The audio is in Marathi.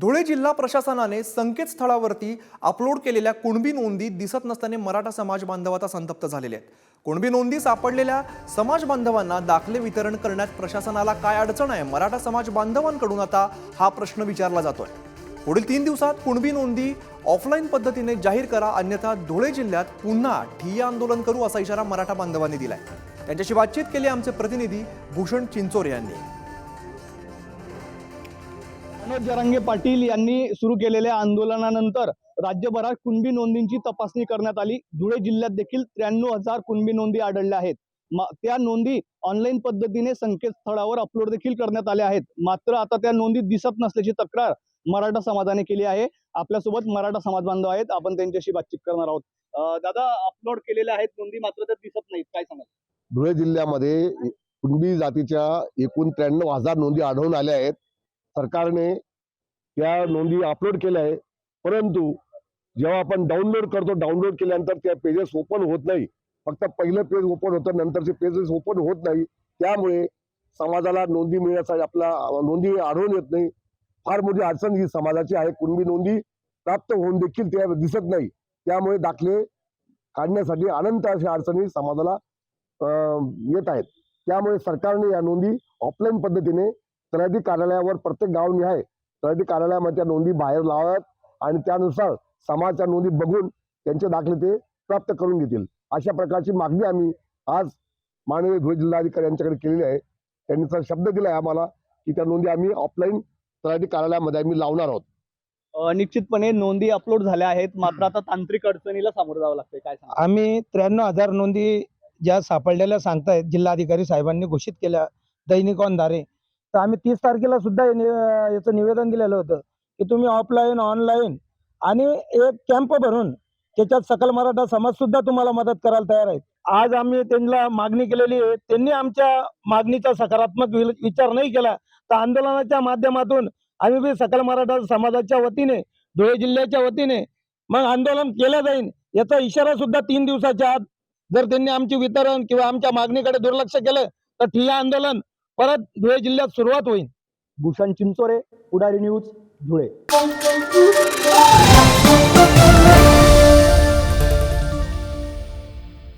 धुळे जिल्हा प्रशासनाने संकेतस्थळावरती अपलोड केलेल्या कुणबी नोंदी दिसत नसताना मराठा समाज बांधव आता संतप्त झालेले आहेत. कुणबी नोंदी सापडलेल्या समाज बांधवांना दाखले वितरण करण्यात प्रशासनाला काय अडचण आहे? मराठा समाज बांधवांकडून आता हा प्रश्न विचारला जातोय. पुढील तीन दिवसात कुणबी नोंदी ऑफलाईन पद्धतीने जाहीर करा अन्यथा धुळे जिल्ह्यात पुन्हा ठिय्या आंदोलन करू असा इशारा मराठा बांधवांनी दिलाय. त्यांच्याशी बातचीत केली आमचे प्रतिनिधी भूषण चिंचोर यांनी. मनोज जरांगे पाटील यांनी सुरू केलेल्या आंदोलनानंतर राज्यभरात कुणबी नोंदींची तपासणी करण्यात आली. धुळे जिल्ह्यात देखील त्र्याण्णव हजार कुणबी नोंदी आढळल्या आहेत. त्या नोंदी ऑनलाईन पद्धतीने संकेतस्थळावर अपलोड देखील करण्यात आल्या आहेत. मात्र आता त्या नोंदी दिसत नसल्याची तक्रार मराठा समाजाने केली आहे. आपल्यासोबत मराठा समाज बांधव आहेत. आपण त्यांच्याशी बातचीत करणार आहोत. दादा अपलोड केलेल्या आहेत नोंदी मात्र त्या दिसत नाहीत. काय सांगाल? धुळे जिल्ह्यामध्ये कुणबी जातीच्या एकूण त्र्याण्णव हजार नोंदी आढळून आल्या आहेत. सरकारने त्या नोंदी अपलोड केल्या आहे परंतु जेव्हा आपण डाउनलोड करतो डाउनलोड केल्यानंतर त्या पेजेस ओपन होत नाही. फक्त पहिलं पेज ओपन होतं नंतरचे पेजेस ओपन होत नाही. त्यामुळे समाजाला नोंदी मिळण्यासाठी आपला नोंदी आढळून येत नाही. फार मोठी अडचण ही समाजाची आहे. कुणबी नोंदी प्राप्त होऊन देखील त्या दिसत नाही. त्यामुळे दाखले काढण्यासाठी अनंत अशा अडचणी समाजाला येत आहेत. त्यामुळे सरकारने या नोंदी ऑफलाईन पद्धतीने तलाठी कार्यालयावर प्रत्येक गावनिहाय तलाठी कार्यालयामध्ये त्या नोंदी बाहेर लावाव्यात आणि त्यानुसार समाजच्या नोंदी बघून त्यांचे दाखले ते प्राप्त करून घेतील. अशा प्रकारची मागणी आम्ही आज माननीय धुळे जिल्हाधिकारी यांच्याकडे केलेली आहे. त्यांनी तर शब्द दिलाय आम्हाला की त्या नोंदी आम्ही ऑफलाईन तलाठी कार्यालयामध्ये आम्ही लावणार आहोत. निश्चितपणे नोंदी अपलोड झाल्या आहेत. मात्र आता तांत्रिक अडचणीला सामोरं जावं लागतंय. काय सांगा आम्ही त्र्याण्णव हजार नोंदी ज्या सापडलेल्या सांगतायत जिल्हाधिकारी साहेबांनी घोषित केल्या. दैनिक ऑनद्वारे तर आम्ही तीस तारखेला सुद्धा याचं निवेदन दिलेलं होतं की तुम्ही ऑफलाईन ऑनलाईन आणि एक कॅम्प भरून त्याच्यात सकल मराठा समाज सुद्धा तुम्हाला मदत करायला तयार आहे आज आम्ही त्यांना मागणी केलेली आहे. त्यांनी आमच्या मागणीचा सकारात्मक विचार नाही केला तर आंदोलनाच्या माध्यमातून आम्ही बी सकल मराठा समाजाच्या वतीने धुळे जिल्ह्याच्या वतीने मग आंदोलन केलं जाईल याचा इशारा सुद्धा तीन दिवसाच्या आत जर त्यांनी आमची वितरण किंवा आमच्या मागणीकडे दुर्लक्ष केलं तर ठिय्या आंदोलन परत धुळे जिल्ह्यात सुरुवात होईल. भूषण चिंचोरे पुढारी न्यूज धुळे.